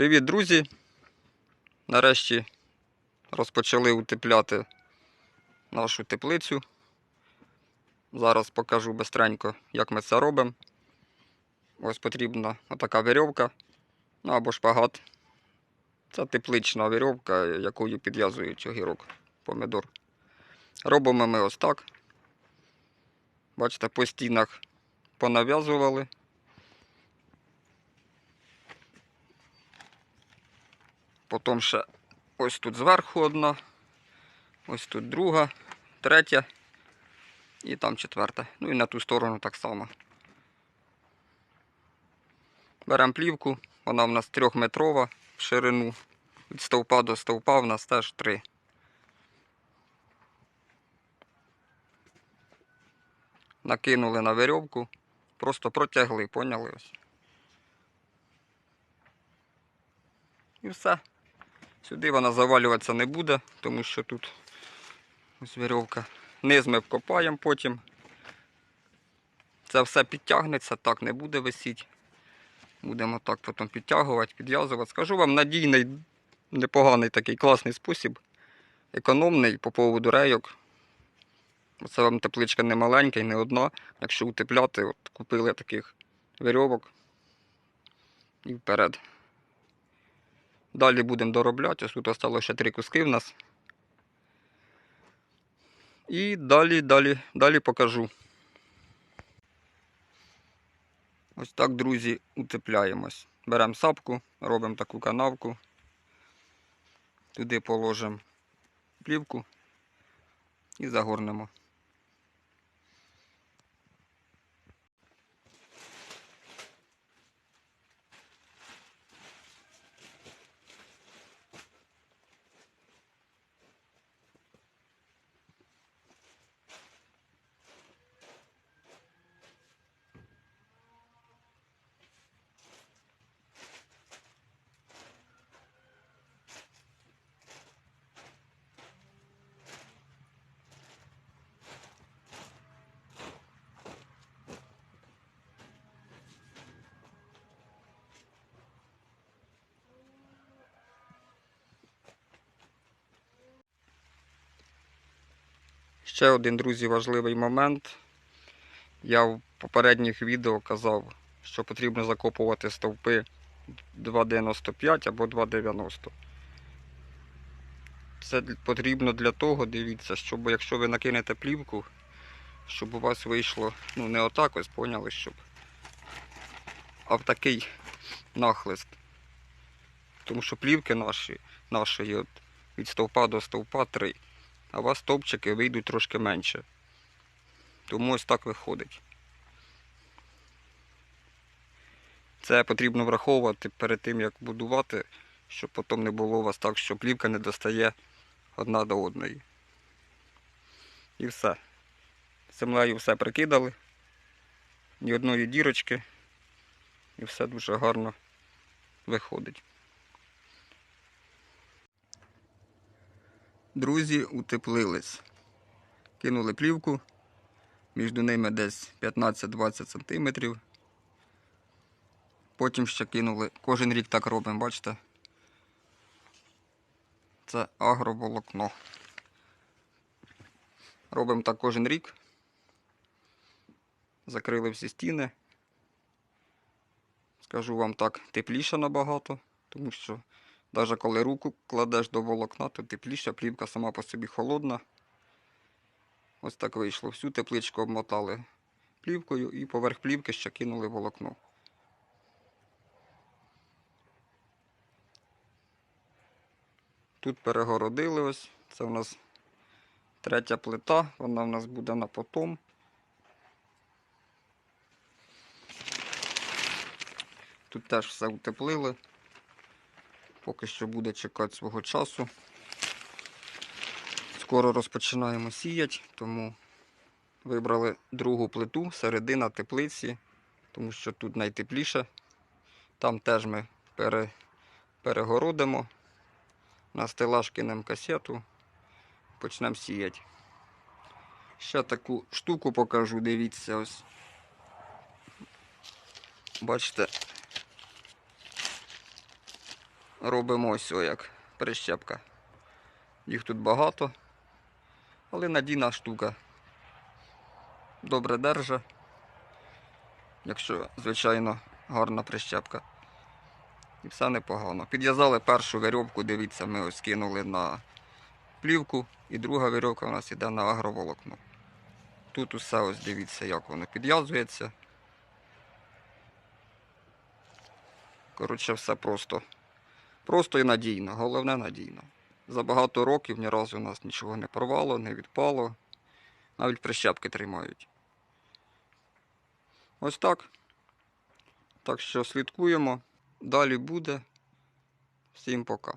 Привіт, друзі! Нарешті розпочали утепляти нашу теплицю. Зараз покажу бистренько, як ми це робимо. Ось потрібна отака вірьовка, ну або шпагат. Це теплична вірьовка, якою підв'язують огірок, помидор. Робимо ми ось так. Бачите, по стінах понав'язували. Потім ще ось тут зверху одна, ось тут друга, третя і там четверта. Ну і на ту сторону так само. Беремо плівку, вона в нас трьохметрова в ширину. Від стовпа до стовпа в нас теж три. Накинули на верьовку, просто протягли, поняли ось. І все. Сюди вона завалюватися не буде, тому що тут ось вірьовка. Низ ми вкопаємо потім. Це все підтягнеться, так не буде висіти. Будемо так потім підтягувати, підв'язувати. Скажу вам, надійний, непоганий такий класний спосіб. Економний по поводу рейок. Це вам тепличка не маленька і не одна. Якщо утепляти, от купили таких вірьовок і вперед. Далі будемо доробляти. Ось тут осталося ще три куски в нас. І далі, далі, далі покажу. Ось так, друзі, утепляємось. Беремо сапку, робимо таку канавку. Туди положимо плівку і загорнемо. Ще один, друзі, важливий момент. Я в попередніх відео казав, що потрібно закопувати стовпи 2,95 або 2,90. Це потрібно для того, дивіться, щоб якщо ви накинете плівку, щоб у вас вийшло, ну не отак ось, поняли, щоб. А в такий нахлист. Тому що плівки наші, нашої от, від стовпа до стовпа 3 а у вас стовпчики вийдуть трошки менше. Тому ось так виходить. Це потрібно враховувати перед тим, як будувати, щоб потім не було у вас так, що плівка не достає одна до одної. І все. Землею все прикидали, ні одної дірочки, і все дуже гарно виходить. Друзі утеплились. Кинули плівку, між ними десь 15-20 см. Потім ще кинули, кожен рік так робимо, бачите? Це агроволокно. Робимо так кожен рік. Закрили всі стіни. Скажу вам так, тепліше набагато, тому що навіть коли руку кладеш до волокна, то тепліша, плівка сама по собі холодна. Ось так вийшло. Всю тепличку обмотали плівкою і поверх плівки ще кинули волокно. Тут перегородили ось. Це у нас третя плита, вона у нас буде на потом. Тут теж все утеплили. Поки що буде чекати свого часу. Скоро розпочинаємо сіяти, тому вибрали другу плиту, середина теплиці, тому що тут найтепліше. Там теж ми пере, перегородимо, на стелаж кинемо касету, почнемо сіяти. Ще таку штуку покажу, дивіться ось. Бачите, робимо ось о як прищепка. Їх тут багато, але надійна штука. Добре держа. Якщо, звичайно, гарна прищепка. І все непогано. Підв'язали першу верьовку, дивіться, ми ось кинули на плівку, і друга верьовка у нас йде на агроволокно. Тут усе ось дивіться, як воно підв'язується. Коротше, все просто. Просто і надійно, головне надійно. За багато років ні разу у нас нічого не порвало, не відпало, навіть прищепки тримають. Ось так. Так що слідкуємо. Далі буде. Всім пока.